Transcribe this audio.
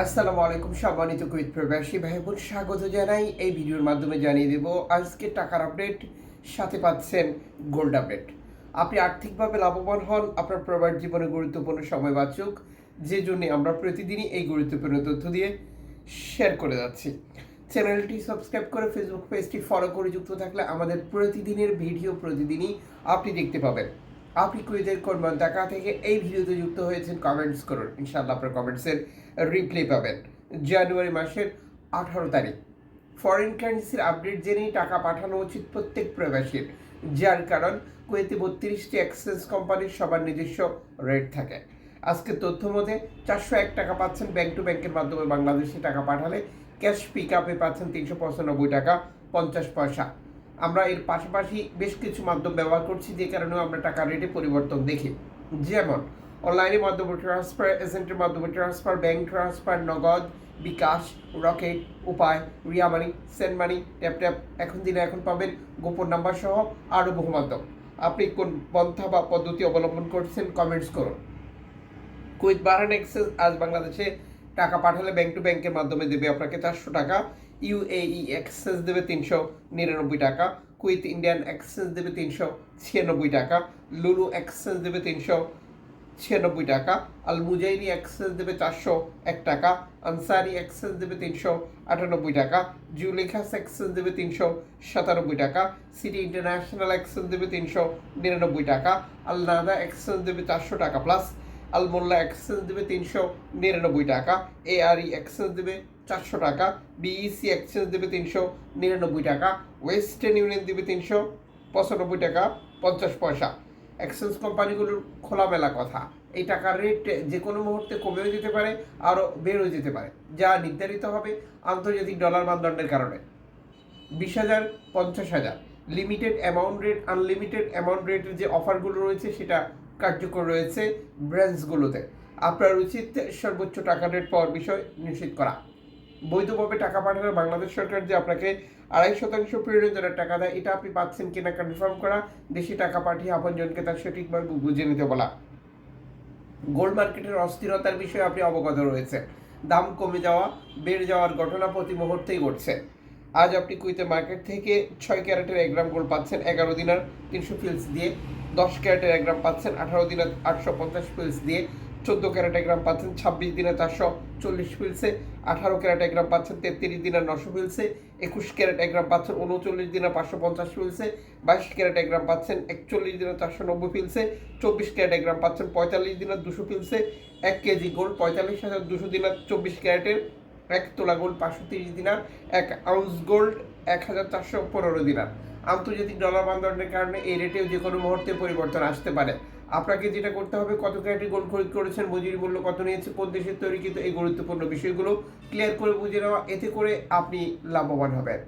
আসসালামু আলাইকুম সম্মানিত কুইত প্রবাসী ভাই বোন স্বাগত জানাই। এই ভিডিওর মাধ্যমে জানিয়ে দেব, আজকে টাকার আপডেট, সাথে পাচ্ছেন গোল্ড আপডেট। আপনি আর্থিকভাবে লাভবান হন, আপনার প্রবাস জীবনে গুরুত্বপূর্ণ সময় বাঁচুক, যে জন্য আমরা প্রতিদিনই এই গুরুত্বপূর্ণ তথ্য দিয়ে শেয়ার করে যাচ্ছি। চ্যানেলটি সাবস্ক্রাইব করে ফেসবুক পেজটি ফলো করে যুক্ত থাকলে আমাদের প্রতিদিনের ভিডিও প্রতিদিনই আপনি দেখতে পাবেন। আপনি কুইজের কোন টাকা থেকে এই ভিডিওতে যুক্ত হয়েছেন কমেন্টস করুন। ইনশাআল্লাহ আপনার কমেন্টসের রিপ্লাই পাবেন। জানুয়ারি মাসের আঠারো তারিখ। ফরেন কারেন্সির আপডেট জেনেই টাকা পাঠানো উচিত প্রত্যেক প্রবাসীর। যার কারণ কুয়েতে বত্রিশটি এক্সচেঞ্জ কোম্পানির সবার নিজস্ব রেট থাকে। আজকে তথ্য মতে, চারশো এক টাকা পাচ্ছেন ব্যাংক টু ব্যাংকের মাধ্যমে বাংলাদেশে টাকা পাঠালে ক্যাশ পিক আপে পাচ্ছেন তিনশো পঁচানব্বই টাকা, পঞ্চাশ পয়সা। আমরা এর পাশাপাশি বেশ কিছু মাধ্যম ব্যবহার করছি, যে কারণে আমরা টাকা রেটে পরিবর্তন দেখি। যেমন অনলাইনে মাধ্যমে ট্রান্সফার এজেন্টের মাধ্যমে transfer bank transfer Nagad, bKash Rocket Upay, Ria money send money tap tap এখন দিনে এখন পাবেন গোপন নাম্বার সহ আরও বহু মাধ্যম আপনি কোন পন্থা বা পদ্ধতি অবলম্বন করছেন কমেন্টস করুন। কুইথ বাহারান এক্সেস আজ বাংলাদেশে টাকা পাঠালে ব্যাংক টু ব্যাংকের মাধ্যমে দেবে আপনাকে চারশো টাকা। ইউএই এক্সেস দেবে তিনশো নিরানব্বই টাকা কুইথ ইন্ডিয়ান এক্সেস দেবে তিনশো ছিয়ানব্বই টাকা, লুলু এক্সেস দেবে তিনশো ছিয়ানব্বই টাকা আল মুজাইরি এক্সেস দেবে চারশো এক টাকা, আনসারি এক্সেস দেবে তিনশো আটানব্বই টাকা জুলেখাস এক্সেস দেবে তিনশো সাতানব্বই টাকা, সিটি ইন্টারন্যাশনাল এক্সেস দেবে তিনশো নিরানব্বই টাকা আল নাদা এক্সেস দেবে চারশো টাকা প্লাস আল মোল্লা এক্সেস দেবে তিনশো নিরানব্বই টাকা এআরই এক্সেস দেবে চারশো টাকা বিইসি এক্সেস দেবে তিনশো নিরানব্বই টাকা ওয়েস্টার্ন ইউনিয়ন দেবে তিনশো পঁচানব্বই টাকা, পঞ্চাশ পয়সা। এক্সচেঞ্জ কোম্পানিগুলোর খোলামেলা কথা, এই টাকার রেট যে কোনো মুহূর্তে কমেও যেতে পারে আরও বেড়েও যেতে পারে, যা নির্ধারিত হবে আন্তর্জাতিক ডলার মানদণ্ডের কারণে। বিশ হাজার পঞ্চাশ হাজার। Limited amount rate unlimited amount রেটের যে অফারগুলো রয়েছে সেটা কার্যকর রয়েছে ব্রাঞ্চগুলোতে আপনার উচিত সর্বোচ্চ টাকা রেট পাওয়ার বিষয় নিশ্চিত করা। বৈধভাবে টাকা পাঠালে বাংলাদেশ সরকার যে আপনাকে আড়াই শতাংশ প্রয়োজনের টাকা দেয়, এটা আপনি পাচ্ছেন কিনা কনফার্ম করা, দেশি টাকা পাঠিয়ে আপনজনকে তার সঠিকভাবে বুঝে নিতে বলা। গোল্ড মার্কেটের অস্থিরতার বিষয়ে আপনি অবগত রয়েছেন। দাম কমে যাওয়া, বেড়ে যাওয়ার ঘটনা প্রতি মুহূর্তেই ঘটছে। আজ আপনি কুইতে মার্কেট থেকে ছয় ক্যারেটের এক গ্রাম গোল্ড পাচ্ছেন, এগারো দিনার তিনশো ফিলস দিয়ে। দশ ক্যারেটের এক গ্রাম পাচ্ছেন, আঠারো দিনের আটশো পঞ্চাশ ফিলস দিয়ে। চোদ্দ ক্যারেট এক গ্রাম পাচ্ছেন, ছাব্বিশ দিনে চারশো চল্লিশ ফিলসে আঠারো ক্যারেট এক গ্রাম পাচ্ছেন, তেত্রিশ দিনের নশো ফিলসে একুশ ক্যারেট এক গ্রাম পাচ্ছেন উনচল্লিশ দিনে পাঁচশো পঞ্চাশ ফিলসে বাইশ ক্যারেট এক গ্রাম পাচ্ছেন, একচল্লিশ দিনে চারশো নব্বই ফিলসে চব্বিশ ক্যারেট এক গ্রাম পাচ্ছেন, পঁয়তাল্লিশ দিনের দুশো ফিলসে এক কেজি গোল্ড পঁয়তাল্লিশ হাজার দুশো দিনের চব্বিশ ক্যারেটের এক তোলা গোল্ড পাঁচশো তিরিশ দিনার, এক আউন্স গোল্ড এক হাজার চারশো পনেরো দিনার। আন্তর্জাতিক ডলার বান্ধবের কারণে এই রেটেও যে কোনো মুহূর্তে পরিবর্তন আসতে পারে। আপনাকে যেটা করতে হবে, কত ক্যারেটের গোল্ড খরিদ করেছেন, মজুরি মূল্য কত নিয়েছে, কোন দেশের তৈরি কিন্তু এই গুরুত্বপূর্ণ বিষয়গুলো ক্লিয়ার করে বুঝে নেওয়া। এতে করে আপনি লাভবান হবেন।